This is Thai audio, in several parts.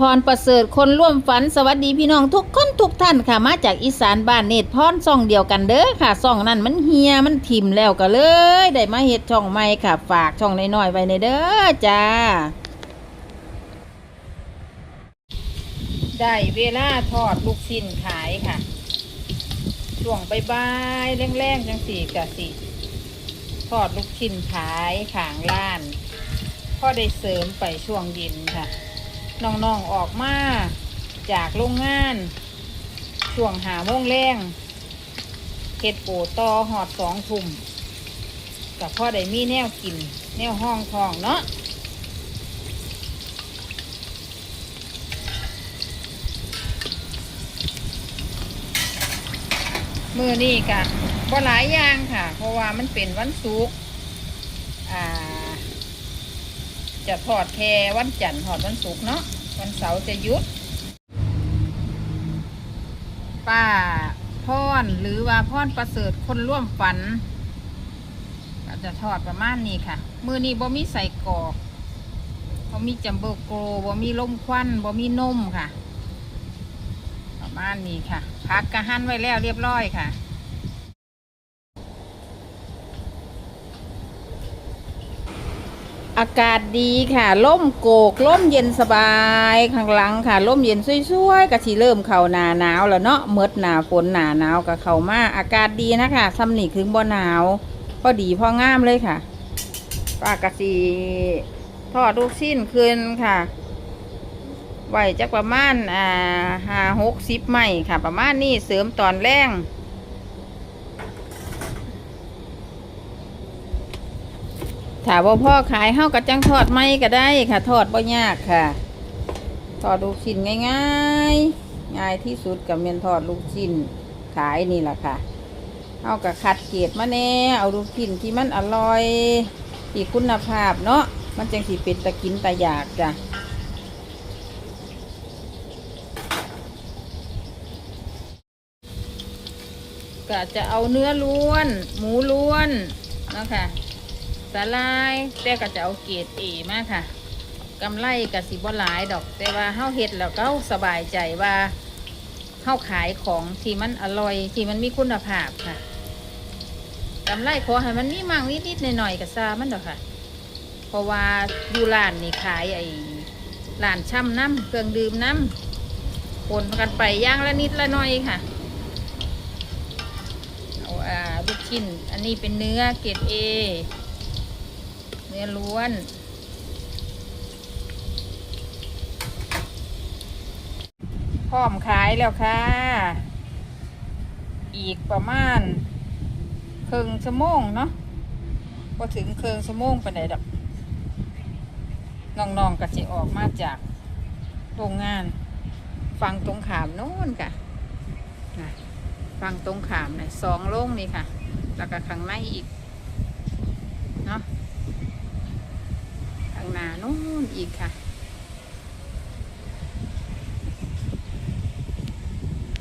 พรประเสริฐคนร่วมฝันสวัสดีพี่น้องทุกคนทุกท่านค่ะมาจากอีสานบ้านเนตรพรซ่องเดียวกันเด้อค่ะซ่องนั้นมันเฮียมันทิมแล้วก็เลย ได้มาเฮ็ดช่องใหม่ค่ะ ฝากช่องน้อยๆไว้ในเด้อจ้า ได้เวลาทอดลูกชิ้นขายค่ะช่วงบายๆแรงๆจังสี่กะสิทอดลูกชิ้นขายขางล้านพ่อได้เสริมไปช่วงเย็นค่ะ น้องๆออกมา จากโรงงาน ช่วงหาโมงแรงเฮ็ดโปต่อหอดสองทุ่มกับพ่อได้มีแนวกิน แนวห้องทองเนาะมือนี่กะก็หลายอย่างค่ะ เพราะว่ามันเป็นวันศุกร์จะทอดแค่วันจันทร์ทอดวันศุกร์เนาะ วันเสาร์จะยุด ป้าพรหรือว่าพรประเสริฐคนร่วมฝันก็จะทอดประมาณนี้ค่ะ มือนี้บ่มีใส่กรอกบ่มีจัมโบ้โกบ่มีลมควันบ่มีนมค่ะ ประมาณนี้ค่ะ พักกระหั่นไว้แล้วเรียบร้อยค่ะ อากาศดีค่ะล่มโกกล่มเย็นสบายข้างหลังค่ะล่มเย็นสวยๆก็สิเริ่มเข้าหนาหนาวแล้วเนาะเมดหนาฝนหนาหนาวก็เข้ามาอากาศดีนะคะซ้ำนี่คือบ่หนาวพอดีพองามเลยค่ะป้ากะสีทอดลูกชิ้นคืนค่ะไหวจักประมาณอ่าห้าหกสิบไม้ค่ะ ประมาณนี้เสริมตอนแรง ถ้าบ่พ่อขายเฮาก็จังทอดไม่ก็ได้ค่ะ ทอดบ่ยากค่ะ ทอดลูกชิ้นง่ายๆ ง่ายที่สุดกับเมนทอดลูกชิ้นขายนี่แหละค่ะเฮาก็คัดเกรดมาแน่ เอาลูกชิ้นที่มันอร่อยที่คุณภาพเนาะมันจังสิเป็นตะกินตะอยากจ้ะก็จะเอาเนื้อล้วน หมูล้วนเนาะค่ะ สาลายแต่ก็จะเอาเกรดเอมากค่ะกำไรกับสิบ่หลายดอก แต่ว่าเฮาเฮ็ดแล้วก็สบายใจว่าเฮาขายของที่มันอร่อยที่มันมีคุณภาพค่ะกำไรขอให้มันมีมั่งนิดๆหน่อยๆก็ซามันดอกค่ะ เพราะว่าอยู่ร้านนี่ขายไอ้ร้านช่ำน้ำเครื่องดื่มน้ำปนกันไปย่างละนิดละหน่อยค่ะเอาอ่าลูกชิ้นอันนี้เป็นเนื้อเกรดเอ เนื้อล้วนพร้อมขายแล้วค่ะ อีกประมาณครึ่งชั่วโมงเนาะพอถึงครึ่งชั่วโมงไปไหนดอกน้องๆก็จะออกมาจากโรงงานฟังตรงขามโน้นค่ะนะฟังตรงขามเนะสองโรงนี่ค่ะ แล้วก็ข้างในอีก เนาะ ข้างห น้านู้นอีกค่ะ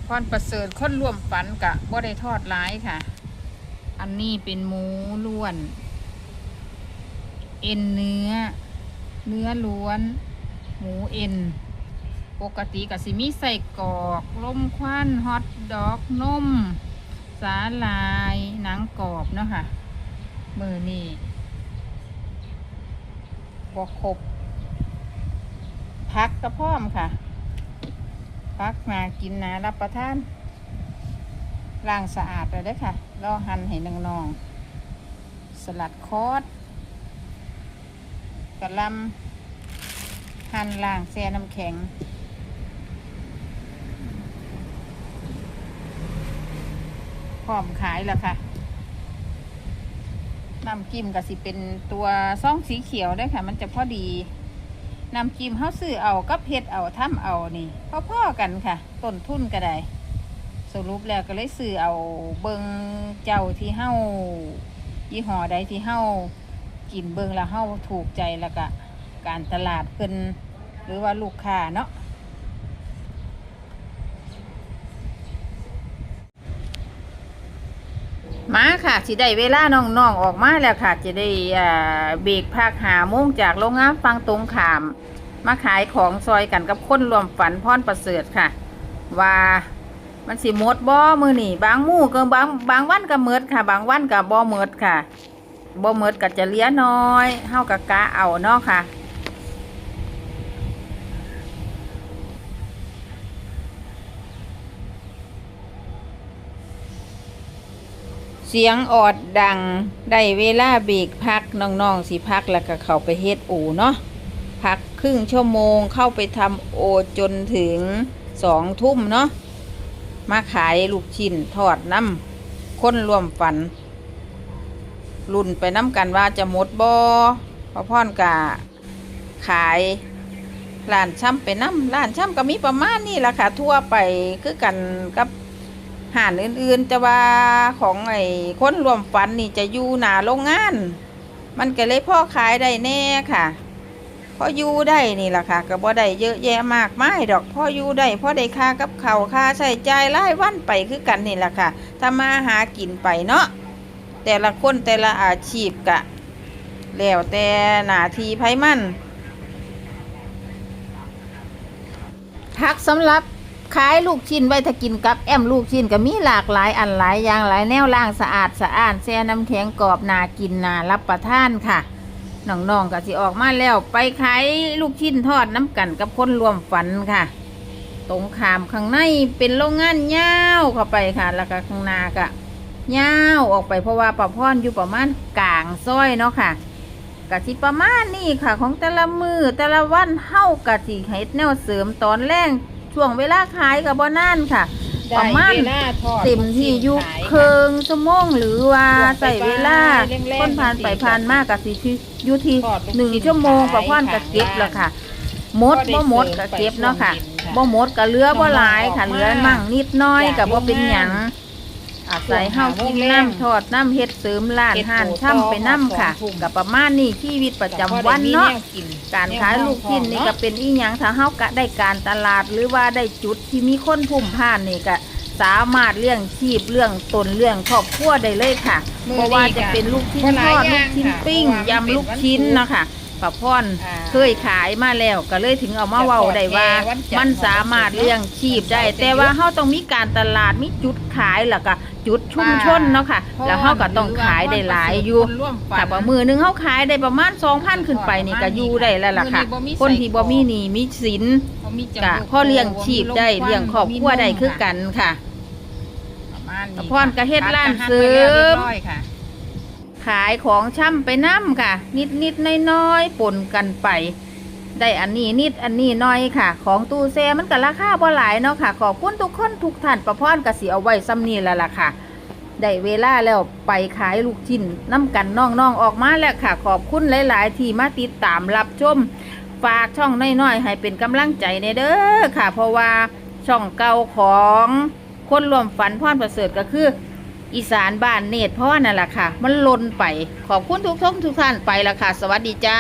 พรประเสริฐคนร่วมฝันกะบ่ได้ทอดร้ายค่ะ อันนี้เป็นหมูล้วน เอ็นเนื้อ เนื้อล้วน หมูเอ็น ปกติกะสิมีใส่กรอกล้มควันฮอทดอกนม สาลาย หนังกรอบเนาะค่ะ มือนี่ บวครบพักกระพร้อมค่ะพักมากินนะรับประทานล้างสะอาดเลยด้ค่ะรอหั่นให้นองๆสลัดคอสกระลำหั่นล้างแช่น้ำแข็งพร้อมขายแล้วค่ะ น้ำจิ้มก็สิเป็นตัวซ่องสีเขียวด้วยค่ะ มันจะพอดีน้ำจิ้มเขาซื้อเอาก็เผ็ดเอาทำเอานี่พ่อๆกันค่ะต้นทุนก็ได้สรุปแล้วก็เลยซื้อเอาเบิงเจ้าที่เฮ้ายี่ห้อใดที่เฮากินเบิงแล้วเฮ้าถูกใจแล้วก็การตลาดเพิ่นหรือว่าลูกค้าเนาะ มาค่ะสิได้เวลาน้องๆออกมาแล้วค่ะ จะได้เบรกพักหาโมงจากโรงงานฟังตรงขาม มาขายของซอยกันกับคนรวมฝันพรประเสริฐค่ะ ว่ามันสิหมดบ่มือนี่บางมู่ก็บางบางวันก็เมิดค่ะ บางวันก็บ่เมิดค่ะบ่เมิดก็จะเลี้ยน้อยเฮาก็กะเอาเนาะค่ะ เสียงออดดัง ได้เวลาเบรกพักน้องๆสิพักแล้วก็เข้าไปเฮ็ดอู่เนาะพักครึ่งชั่วโมงเข้าไปทำโอจนถึงสองทุ่มเนาะมาขายลูกชิ้นทอดน้ำค้นรวมฝันรุ่นไปน้ำกันว่าจะหมดบอพอพ่อนกะขายร้านช่ำไปน้ำร้านช่ำก็มีประมาณนี้แหละค่ะทั่วไปคือกันกับ ห่านอื่นๆ แต่ว่าของไอ้คนรวมฝันนี่จะอยู่หนาโรงงาน มันก็เลยพ่อขายได้แน่ค่ะพ่ออยู่ได้นี่แหละค่ะก็บ่ได้เยอะแยะมากมายดอกพ่ออยู่ได้พ่อได้ค่ากับเขาค่าใช้จ่ายรายวันไปคือกันนี่แหละค่ะถ้ามาหากินไปเนาะแต่ละคนแต่ละอาชีพกะแล้วแต่หนาทีไพมันพักสำหรับ ขายลูกชิ้นไว้ถ้ากินกับแอมลูกชิ้นก็มีหลากหลายอันหลายอย่างหลายแนวล่างสะอาดสะอ้านแช่น้ำแข็งกรอบนากินนารับประทานค่ะน้องๆก็สิออกมาแล้ว ไปขายลูกชิ้นทอดน้ำกันกับคนรวมฝันค่ะ ตรงขามข้างในเป็นโรงงานยาวเข้าไปค่ะ แล้วก็ข้างหน้าก็ยาวออกไปเพราะว่าปะพรอยู่ประมาณกลางซอยเนาะค่ะกะสิประมาณนี้ค่ะ ของแต่ละมือแต่ละวันเฮากะสิเฮ็ดแนวเสริมตอนแรก ช่วงเวลาขายกับบ่นานค่ะ ประมาณได้เวลาทอดเต็มที่อยุขายเคิงชั่วโมงหรือว่าช่วงใส่เวลาแรงๆคนผ่านไปจังสิผ่านมากกับสิที่อยู่ที่ทอดลูกหนึ่งชิ้นชั่วโมงขายประพอนกับเก็บค่ะแล้วค่ะหมดก็ได้บ่หมดเสริกับมไปเก็บเนาะค่ะช่วงเย็นค่ะบ่หมดกับเหลือบ่หลายค่ะน้องๆเหลือออกมามั่งนิดน้อยจากกับบ่เป็นหยังโรงง อาศัยเฮากินช่วงหาโมงแรงน้ำทอดน้ำเฮ็ดเสริมร้านเฮ็ดห้านโตช่ำไปน้ำค่ะสองทุ่มกับประมาณนี้ชีวิตประจำวันเนาะการขายลูกชิ้นนี่ก็เป็นอีหยังถ้าเฮากะได้การตลาดหรือว่าได้จุดที่มีคนพุ่มพ่านนี่ก็สามารถเลี้ยงชีพเรื่องตนเรื่องครอบครัวได้เลยค่ะมื้อเพราะว่านี้จะก็เป็นลูกชิ้นบ่หทลายอดอลูย่ากงชิ้นค่ะปิ้งเพราะว่ามันยำลูกชิ้นเป็นวันเนาะค่ะป้าพรอ่าเคยขายมาแล้วก็เลยถึงเอามาเว้าได้ว่าจะทอดแค่วันจันทร์มันสามารถเลี้ยงชีพได้วันเสาร์แต่ว่าเฮาต้องมีการตลาดมีจุดขายแล้วก็ จุดชุมชนเนาะค่ะแล้วเฮาก็ต้องขายได้หลายอยู่แต่ว่ามือหนึงเขาขายได้ประมาณสองพันขึ้นไปนี่ก็อยู่ได้แล้วล่ะค่ะ คนที่บ่มีหนี้มีสินกะพ่อเลี้ยงชีพได้เลี้ยงครอบครัวได้คือกันค่ะประมาณนี้พรก็เฮ็ดร้านเสริมเรียบร้อยค่ะขายของช่ำไปน้ำค่ะ นิดนิดน้อยน้อยๆปนกันไป ได้อันนี้นิดอันนี้น้อยค่ะ ของตู้เซมันก็ราคาบ่หลายเนาะค่ะขอบคุณทุกคนทุกท่านประพรก็สิเอาไว้ซ้ำนี้แล้วล่ะค่ะได้เวลาแล้วไปขายลูกชิ้นน้ำกันน้องๆออกมาแล้วค่ะ ขอบคุณหลาย ๆ ที่มาติดตามรับชมฝากช่องน้อยๆให้เป็นกำลังใจในเด้อค่ะ เพราะว่าช่องเก่าของคนรวมฝันพรประเสริฐก็คือ อีสานบ้านเนตรพ่อนั่นแหละค่ะ มันลนไปขอบคุณทุกท่านทุกท่านไปละค่ะ สวัสดีจ้า